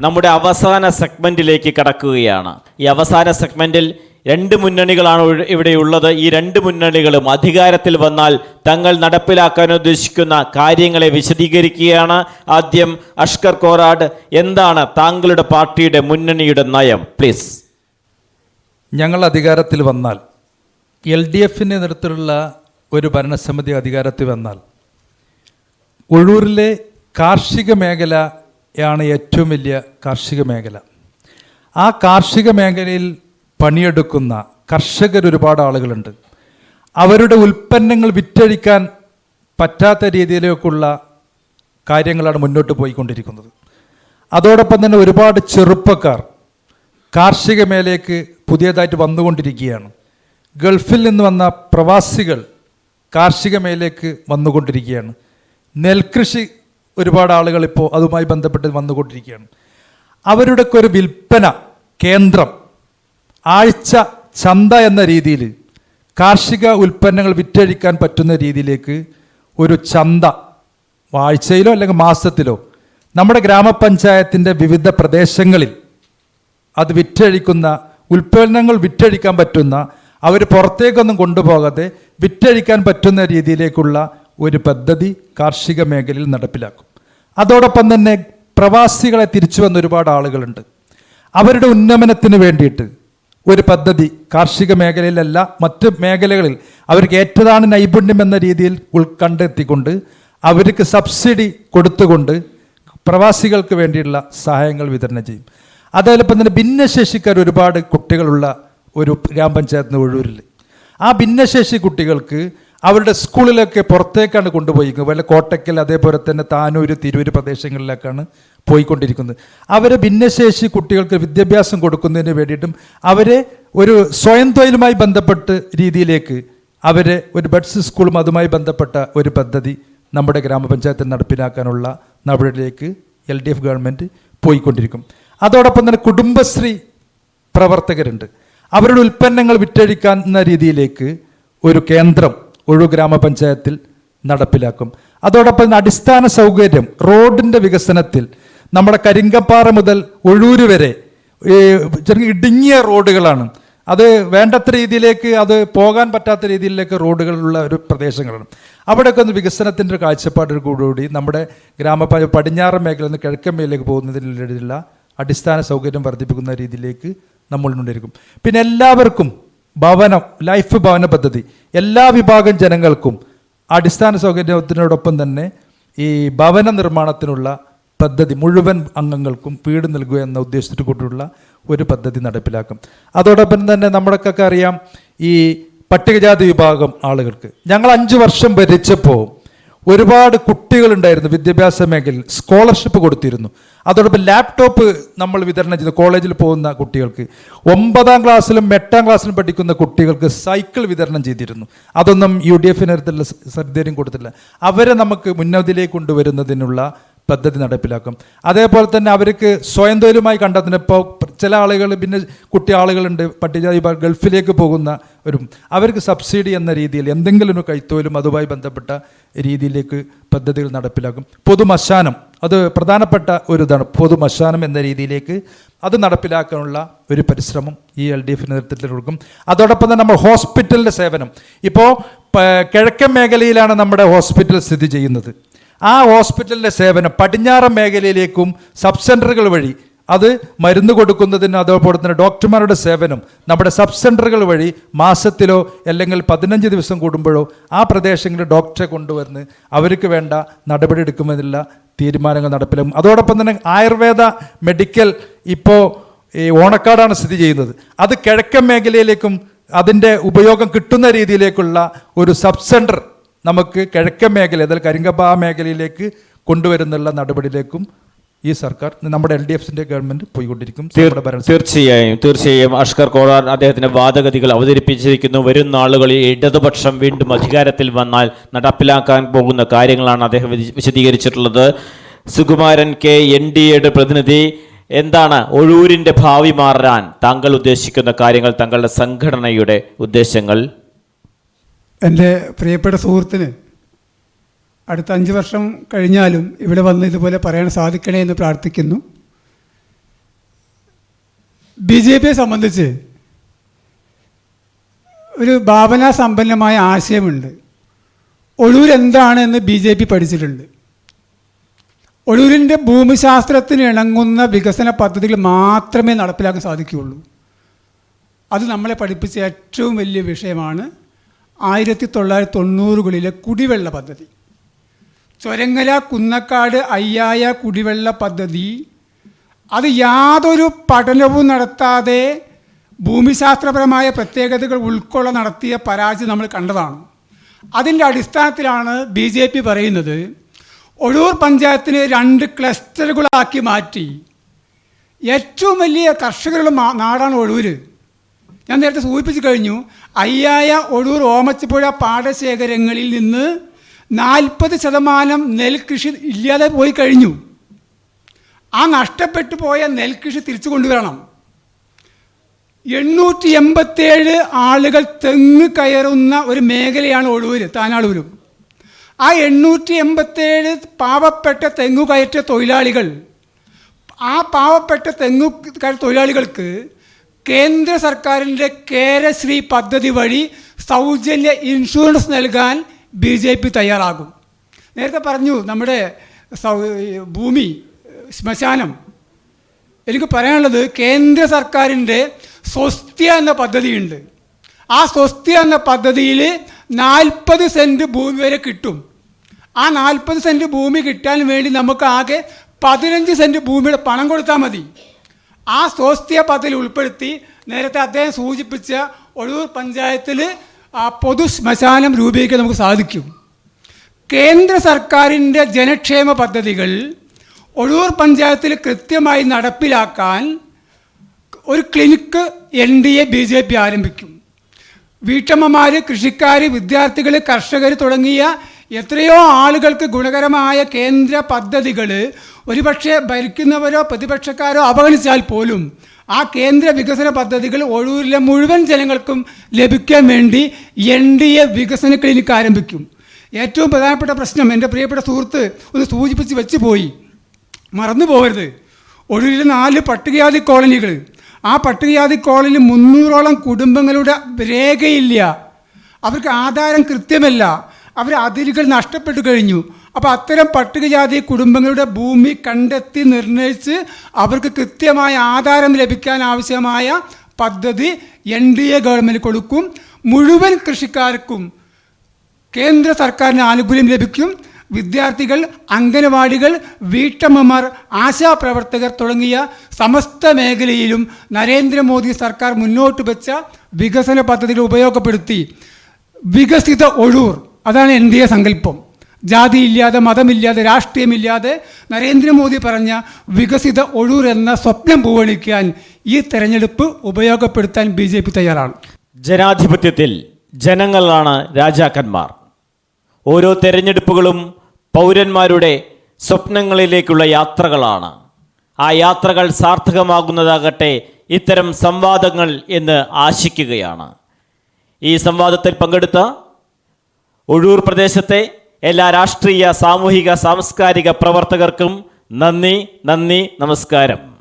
നമ്മുടെ അവസാന സെഗ്മെന്റിലേക്ക് കടക്കുകയാണ്. ഈ അവസാന സെഗ്മെന്റിൽ രണ്ട് മുന്നണികളാണ് ഇവിടെ ഉള്ളത്. ഈ രണ്ട് മുന്നണികളും അധികാരത്തിൽ വന്നാൽ തങ്ങൾ നടപ്പിലാക്കാൻ ഉദ്ദേശിക്കുന്ന കാര്യങ്ങളെ വിശദീകരിക്കുകയാണ്. ആദ്യം അഷ്കർ കോറാഡ് എന്താണ് താങ്കളുടെ പാർട്ടിയുടെ മുന്നണിയുടെ നയം? പ്ലീസ് ഞങ്ങൾ അധികാരത്തിൽ വന്നാൽ എൽ ഡി എഫിന്റെ നേതൃത്വത്തിലുള്ള ഒരു ഭരണസമിതി അധികാരത്തിൽ വന്നാൽ ഒഴൂരിലെ കാർഷിക മേഖലയാണ് ഏറ്റവും വലിയ കാർഷിക മേഖല. ആ കാർഷിക മേഖലയിൽ പണിയെടുക്കുന്ന കർഷകർ ഒരുപാട് ആളുകളുണ്ട്. അവരുടെ ഉൽപ്പന്നങ്ങൾ വിറ്റഴിക്കാൻ പറ്റാത്ത രീതിയിലേക്കുള്ള കാര്യങ്ങളാണ് മുന്നോട്ട് പോയിക്കൊണ്ടിരിക്കുന്നത്. അതോടൊപ്പം തന്നെ ഒരുപാട് ചെറുപ്പക്കാർ കാർഷിക മേഖലയ്ക്ക് പുതിയതായിട്ട് വന്നുകൊണ്ടിരിക്കുകയാണ്. ഗൾഫിൽ നിന്ന് വന്ന പ്രവാസികൾ കാർഷിക മേഖലയ്ക്ക് വന്നുകൊണ്ടിരിക്കുകയാണ്. നെൽകൃഷി ഒരുപാട് ആളുകൾ ഇപ്പോൾ അതുമായി ബന്ധപ്പെട്ട് വന്നുകൊണ്ടിരിക്കുകയാണ്. അവരുടെയൊക്കെ ഒരു വിൽപ്പന കേന്ദ്രം ആഴ്ച ചന്ത എന്ന രീതിയിൽ കാർഷിക ഉൽപ്പന്നങ്ങൾ വിറ്റഴിക്കാൻ പറ്റുന്ന രീതിയിലേക്ക് ഒരു ചന്ത ആഴ്ചയിലോ അല്ലെങ്കിൽ മാസത്തിലോ നമ്മുടെ ഗ്രാമപഞ്ചായത്തിന്റെ വിവിധ പ്രദേശങ്ങളിൽ അത് വിറ്റഴിക്കുന്ന ഉൽപ്പന്നങ്ങൾ വിറ്റഴിക്കാൻ പറ്റുന്ന അവർ പുറത്തേക്കൊന്നും കൊണ്ടുപോകാതെ വിറ്റഴിക്കാൻ പറ്റുന്ന രീതിയിലേക്കുള്ള ഒരു പദ്ധതി കാർഷിക മേഖലയിൽ നടപ്പിലാക്കും. അതോടൊപ്പം തന്നെ പ്രവാസികളെ തിരിച്ചു വന്ന ഒരുപാട് ആളുകളുണ്ട്. അവരുടെ ഉന്നമനത്തിന് വേണ്ടിയിട്ട് ഒരു പദ്ധതി കാർഷിക മേഖലയിലല്ല മറ്റ് മേഖലകളിൽ അവർക്ക് ഏറ്റതാണ് നൈപുണ്യം എന്ന രീതിയിൽ ഉൾക്കണ്ടെത്തിക്കൊണ്ട് അവർക്ക് സബ്സിഡി കൊടുത്തുകൊണ്ട് പ്രവാസികൾക്ക് വേണ്ടിയുള്ള സഹായങ്ങൾ വിതരണം ചെയ്യും. അതോടൊപ്പം തന്നെ ഭിന്നശേഷിക്കാർ ഒരുപാട് കുട്ടികളുള്ള ഒരു ഗ്രാമപഞ്ചായത്തിന് ഒഴൂരിൽ ആ ഭിന്നശേഷി കുട്ടികൾക്ക് അവരുടെ സ്കൂളിലൊക്കെ പുറത്തേക്കാണ് കൊണ്ടുപോയിരിക്കുന്നത്. വല്ല കോട്ടയ്ക്കൽ അതേപോലെ തന്നെ താനൂര് തിരൂര് പ്രദേശങ്ങളിലേക്കാണ് പോയിക്കൊണ്ടിരിക്കുന്നത്. അവരെ ഭിന്നശേഷി കുട്ടികൾക്ക് വിദ്യാഭ്യാസം കൊടുക്കുന്നതിന് വേണ്ടിയിട്ടും അവരെ ഒരു സ്വയം തൊഴിലുമായി ബന്ധപ്പെട്ട് രീതിയിലേക്ക് അവരെ ഒരു ബഡ്സ് സ്കൂളും അതുമായി ബന്ധപ്പെട്ട ഒരു പദ്ധതി നമ്മുടെ ഗ്രാമപഞ്ചായത്തിൽ നടപ്പിലാക്കാനുള്ള നടപടിയിലേക്ക് എൽ ഡി എഫ് ഗവൺമെന്റ് പോയിക്കൊണ്ടിരിക്കും. അതോടൊപ്പം തന്നെ കുടുംബശ്രീ പ്രവർത്തകരുണ്ട്. അവരുടെ ഉൽപ്പന്നങ്ങൾ വിറ്റഴിക്കുന്ന രീതിയിലേക്ക് ഒരു കേന്ദ്രം ഒഴു ഗ്രാമപഞ്ചായത്തിൽ നടപ്പിലാക്കും. അതോടൊപ്പം അടിസ്ഥാന സൗകര്യം റോഡിന്റെ വികസനത്തിൽ നമ്മുടെ കരിങ്കപ്പാറ മുതൽ ഒഴൂര് വരെ ഇടുങ്ങിയ റോഡുകളാണ്. അത് വേണ്ടത്ര രീതിയിലേക്ക് അത് പോകാൻ പറ്റാത്ത രീതിയിലേക്ക് റോഡുകളുള്ള ഒരു പ്രദേശങ്ങളാണ്. അവിടെയൊക്കെ ഒന്ന് വികസനത്തിന്റെ ഒരു കാഴ്ചപ്പാടോട് കൂടി നമ്മുടെ ഗ്രാമ പടിഞ്ഞാറൻ മേഖലയിൽ നിന്ന് കിഴക്കൻ മേഖലയിലേക്ക് പോകുന്നതിനുള്ള അടിസ്ഥാന സൗകര്യം വർദ്ധിപ്പിക്കുന്ന രീതിയിലേക്ക് നമ്മൾ കൊണ്ടിരിക്കും പിന്നെ എല്ലാവർക്കും ഭവനം ലൈഫ് ഭവന പദ്ധതി. എല്ലാ വിഭാഗം ജനങ്ങൾക്കും അടിസ്ഥാന സൗകര്യത്തിനോടൊപ്പം തന്നെ ഈ ഭവന നിർമ്മാണത്തിനുള്ള പദ്ധതി മുഴുവൻ അംഗങ്ങൾക്കും വീട് നൽകുക എന്ന ഉദ്ദേശത്തിൽ കൂടിയുള്ള ഒരു പദ്ധതി നടപ്പിലാക്കും. അതോടൊപ്പം തന്നെ നമ്മളൊക്കെ അറിയാം ഈ പട്ടികജാതി വിഭാഗം ആളുകൾക്ക്. ഞങ്ങൾ അഞ്ച് വർഷം ഭരിച്ചപ്പോൾ ഒരുപാട് കുട്ടികളുണ്ടായിരുന്നു വിദ്യാഭ്യാസ മേഖലയിൽ സ്കോളർഷിപ്പ് കൊടുത്തിരുന്നു. അതോടൊപ്പം ലാപ്ടോപ്പ് നമ്മൾ വിതരണം ചെയ്തു കോളേജിൽ പോകുന്ന കുട്ടികൾക്ക് ഒമ്പതാം ക്ലാസ്സിലും എട്ടാം ക്ലാസ്സിലും പഠിക്കുന്ന കുട്ടികൾക്ക് സൈക്കിൾ വിതരണം ചെയ്തിരുന്നു. അതൊന്നും യു ഡി എഫിനെടുത്തുള്ള ശ്രദ്ധയും കൊടുത്തില്ല അവരെ നമുക്ക് മുന്നോട്ടിലേക്ക് കൊണ്ടുവരുന്നതിനുള്ള പദ്ധതി നടപ്പിലാക്കും. അതേപോലെ തന്നെ അവർക്ക് സ്വയം തൊഴിലുമായി കണ്ടെത്തുന്ന ഇപ്പോൾ ചില ആളുകൾ പിന്നെ കുട്ടി ആളുകളുണ്ട് പട്ടികജാതി ഗൾഫിലേക്ക് പോകുന്ന ഒരു അവർക്ക് സബ്സിഡി എന്ന രീതിയിൽ എന്തെങ്കിലും കൈത്തൊഴിലും അതുമായി ബന്ധപ്പെട്ട രീതിയിലേക്ക് പദ്ധതികൾ നടപ്പിലാക്കും. പൊതുമശാനം അത് പ്രധാനപ്പെട്ട ഒരു ഇതാണ്. പൊതുമശാനം എന്ന രീതിയിലേക്ക് അത് നടപ്പിലാക്കാനുള്ള ഒരു പരിശ്രമം ഈ എൽ ഡി എഫിന്റെ നേതൃത്വത്തിൽ കൊടുക്കും. അതോടൊപ്പം തന്നെ നമ്മൾ ഹോസ്പിറ്റലിന്റെ സേവനം. ഇപ്പോൾ കിഴക്കൻ മേഖലയിലാണ് നമ്മുടെ ഹോസ്പിറ്റൽ സ്ഥിതി ചെയ്യുന്നത്. ആ ഹോസ്പിറ്റലിന്റെ സേവനം പടിഞ്ഞാറൻ മേഖലയിലേക്കും സബ് സെന്ററുകൾ വഴി അത് മരുന്ന് കൊടുക്കുന്നതിന് അതോടൊപ്പം തന്നെ ഡോക്ടർമാരുടെ സേവനം നമ്മുടെ സബ് സെന്ററുകൾ വഴി മാസത്തിലോ അല്ലെങ്കിൽ പതിനഞ്ച് ദിവസം കൂടുമ്പോഴോ ആ പ്രദേശങ്ങളിൽ ഡോക്ടറെ കൊണ്ടുവന്ന് അവർക്ക് വേണ്ട നടപടി എടുക്കുമെന്നുള്ള തീരുമാനങ്ങൾ നടപ്പിലാക്കും. അതോടൊപ്പം തന്നെ ആയുർവേദ മെഡിക്കൽ ഇപ്പോൾ ഈ ഓണക്കാടാണ് സ്ഥിതി ചെയ്യുന്നത്. അത് കിഴക്കൻ മേഖലയിലേക്കും അതിന്റെ ഉപയോഗം കിട്ടുന്ന രീതിയിലേക്കുള്ള ഒരു സബ് സെന്റർ നമുക്ക് കിഴക്കൻ മേഖല അതായത് കരിങ്കബ മേഖലയിലേക്ക് കൊണ്ടുവരുന്നുള്ള നടപടിയിലേക്കും ഈ സർക്കാർ നമ്മുടെ എൽ ഡി എഫിന്റെ ഗവൺമെന്റ് പോയിക്കൊണ്ടിരിക്കും. തീർച്ചയായും തീർച്ചയായും അഷ്കർ കോളാർ അദ്ദേഹത്തിന്റെ വാദഗതികൾ അവതരിപ്പിച്ചിരിക്കുന്നു. വരും നാളുകളിൽ ഇടതുപക്ഷം വീണ്ടും അധികാരത്തിൽ വന്നാൽ നടപ്പിലാക്കാൻ പോകുന്ന കാര്യങ്ങളാണ് അദ്ദേഹം വിശദീകരിച്ചിട്ടുള്ളത്. സുകുമാരൻ കെ എൻ ഡി എയുടെ പ്രതിനിധി എന്താണ് ഒഴൂരിന്റെ ഭാവി മാറാൻ താങ്കൾ ഉദ്ദേശിക്കുന്ന കാര്യങ്ങൾ തങ്ങളുടെ സംഘടനയുടെ ഉദ്ദേശങ്ങൾ? എന്റെ പ്രിയപ്പെട്ട സുഹൃത്തിന് അടുത്ത അഞ്ച് വർഷം കഴിഞ്ഞാലും ഇവിടെ വന്ന് ഇതുപോലെ പറയാൻ സാധിക്കണേ എന്ന് പ്രാർത്ഥിക്കുന്നു. ബി ജെ പിയെ സംബന്ധിച്ച് ഒരു ഭാവനാ സമ്പന്നമായ ആശയമുണ്ട്. ഒഴൂർ എന്താണ് എന്ന് ബി ജെ പി പഠിച്ചിട്ടുണ്ട്. ഒഴൂരിന്റെ ഭൂമിശാസ്ത്രത്തിന് ഇണങ്ങുന്ന വികസന പദ്ധതികൾ മാത്രമേ നടപ്പിലാക്കാൻ സാധിക്കുകയുള്ളൂ. അത് നമ്മളെ പഠിപ്പിച്ച ഏറ്റവും വലിയ വിഷയമാണ് ആയിരത്തി തൊള്ളായിരത്തി തൊണ്ണൂറുകളിലെ കുടിവെള്ള പദ്ധതി. ചൊരങ്ങല കുന്നക്കാട് അയ്യായ കുടിവെള്ള പദ്ധതി അത് യാതൊരു പഠനവും നടത്താതെ ഭൂമിശാസ്ത്രപരമായ പ്രത്യേകതകൾ ഉൾക്കൊള്ള നടത്തിയ പരാജയം നമ്മൾ കണ്ടതാണ്. അതിന്റെ അടിസ്ഥാനത്തിലാണ് ബി ജെ പി പറയുന്നത് ഒഴൂർ പഞ്ചായത്തിനെ രണ്ട് ക്ലസ്റ്ററുകളാക്കി മാറ്റി. ഏറ്റവും വലിയ കർഷകരുടെ നാടാണ് ഒഴൂര്. ഞാൻ നേരത്തെ സൂചിപ്പിച്ചു കഴിഞ്ഞു അയ്യായ ഒഴൂർ ഓമച്ചപ്പുഴ പാടശേഖരങ്ങളിൽ നിന്ന് നാൽപ്പത് ശതമാനം നെൽകൃഷി ഇല്ലാതെ പോയി കഴിഞ്ഞു. ആ നഷ്ടപ്പെട്ടു പോയ നെൽകൃഷി തിരിച്ചു കൊണ്ടുവരണം. എണ്ണൂറ്റി എൺപത്തേഴ് ആളുകൾ തെങ്ങ് കയറുന്ന ഒരു മേഖലയാണ് ഒഴൂര് താനാളൂരും. ആ എണ്ണൂറ്റി എൺപത്തേഴ് പാവപ്പെട്ട തെങ്ങു കയറ്റ തൊഴിലാളികൾ ആ പാവപ്പെട്ട തെങ്ങു കയറ്റ തൊഴിലാളികൾക്ക് കേന്ദ്ര സർക്കാരിന്റെ കേരശ്രീ പദ്ധതി വഴി സൗജന്യ ഇൻഷുറൻസ് നൽകാൻ ബി ജെ പി തയ്യാറാകും. നേരത്തെ പറഞ്ഞു നമ്മുടെ ഭൂമി ശ്മശാനം. എനിക്ക് പറയാനുള്ളത് കേന്ദ്ര സർക്കാരിന്റെ സ്വസ്ത്യ എന്ന പദ്ധതിയുണ്ട്. ആ സ്വസ്ത്യ എന്ന പദ്ധതിയിൽ നാൽപ്പത് സെന്റ് ഭൂമി വരെ കിട്ടും. ആ നാൽപ്പത് സെന്റ് ഭൂമി കിട്ടാൻ വേണ്ടി നമുക്ക് ആകെ പതിനഞ്ച് സെന്റ് ഭൂമിയുടെ പണം കൊടുത്താൽ മതി. ആ സ്വാസ്ഥ്യ പദ്ധതി ഉൾപ്പെടുത്തി നേരത്തെ അദ്ദേഹം സൂചിപ്പിച്ച ഒഴൂർ പഞ്ചായത്തിൽ പൊതു ശ്മശാനം രൂപീകരിക്കാൻ നമുക്ക് സാധിക്കും. കേന്ദ്ര സർക്കാരിന്റെ ജനക്ഷേമ പദ്ധതികൾ ഒഴൂർ പഞ്ചായത്തിൽ കൃത്യമായി നടപ്പിലാക്കാൻ ഒരു clinic N D A B J P ആരംഭിക്കും. വീട്ടമ്മമാർ കൃഷിക്കാർ വിദ്യാർത്ഥികൾ കർഷകർ തുടങ്ങിയ എത്രയോ ആളുകൾക്ക് ഗുണകരമായ കേന്ദ്ര പദ്ധതികൾ ഒരുപക്ഷെ ഭരിക്കുന്നവരോ പ്രതിപക്ഷക്കാരോ അവഗണിച്ചാൽ പോലും ആ കേന്ദ്ര വികസന പദ്ധതികൾ ഒഴൂരിലെ മുഴുവൻ ജനങ്ങൾക്കും ലഭിക്കാൻ വേണ്ടി എൻ ഡി എ വികസന ക്ലിനിക്ക് ആരംഭിക്കും. ഏറ്റവും പ്രധാനപ്പെട്ട പ്രശ്നം എന്റെ പ്രിയപ്പെട്ട സുഹൃത്ത് ഒന്ന് സൂചിപ്പിച്ച് വെച്ച് പോയി. മറന്നു പോകരുത്. ഒഴൂരിലെ നാല് പട്ടികജാതി കോളനികൾ ആ പട്ടികജാതി കോളനിയിൽ മുന്നൂറോളം കുടുംബങ്ങളുടെ രേഖയില്ല. അവർക്ക് ആധാരം കൃത്യമല്ല. അവർ അതിരുകൾ നഷ്ടപ്പെട്ടു കഴിഞ്ഞു. അപ്പോൾ അത്തരം പട്ടികജാതി കുടുംബങ്ങളുടെ ഭൂമി കണ്ടെത്തി നിർണയിച്ച് അവർക്ക് കൃത്യമായ ആധാരം ലഭിക്കാൻ ആവശ്യമായ പദ്ധതി എൻ ഡി എ ഗവൺമെന്റ് കൊടുക്കും. മുഴുവൻ കൃഷിക്കാർക്കും കേന്ദ്ര സർക്കാരിന് ആനുകൂല്യം ലഭിക്കും. വിദ്യാർത്ഥികൾ അംഗനവാടികൾ വീട്ടമ്മമാർ ആശാപ്രവർത്തകർ തുടങ്ങിയ സമസ്ത മേഖലയിലും നരേന്ദ്രമോദി സർക്കാർ മുന്നോട്ട് വെച്ച വികസന പദ്ധതികൾ ഉപയോഗപ്പെടുത്തി. വികസിത ഒഴൂർ. അതാണ് എൻ ഡി എ സങ്കല്പം. ജാതിയില്ലാതെ മതമില്ലാതെ രാഷ്ട്രീയമില്ലാതെ നരേന്ദ്രമോദി പറഞ്ഞ വികസിത ഒഴൂർ എന്ന സ്വപ്നം പൂവണിക്കാൻ ഈ തെരഞ്ഞെടുപ്പ് ഉപയോഗപ്പെടുത്താൻ ബി ജെ പി തയ്യാറാണ്. ജനാധിപത്യത്തിൽ ജനങ്ങളാണ് രാജാക്കന്മാർ. ഓരോ തെരഞ്ഞെടുപ്പുകളും പൗരന്മാരുടെ സ്വപ്നങ്ങളിലേക്കുള്ള യാത്രകളാണ്. ആ യാത്രകൾ സാർത്ഥകമാകുന്നതാകട്ടെ ഇത്തരം സംവാദങ്ങൾ എന്ന് ആശിക്കുകയാണ്. ഈ സംവാദത്തിൽ പങ്കെടുത്ത ഒഴൂർ പ്രദേശത്തെ എല്ലാ രാഷ്ട്രീയ സാമൂഹിക സാംസ്കാരിക പ്രവർത്തകർക്കും നന്ദി നന്ദി നമസ്കാരം.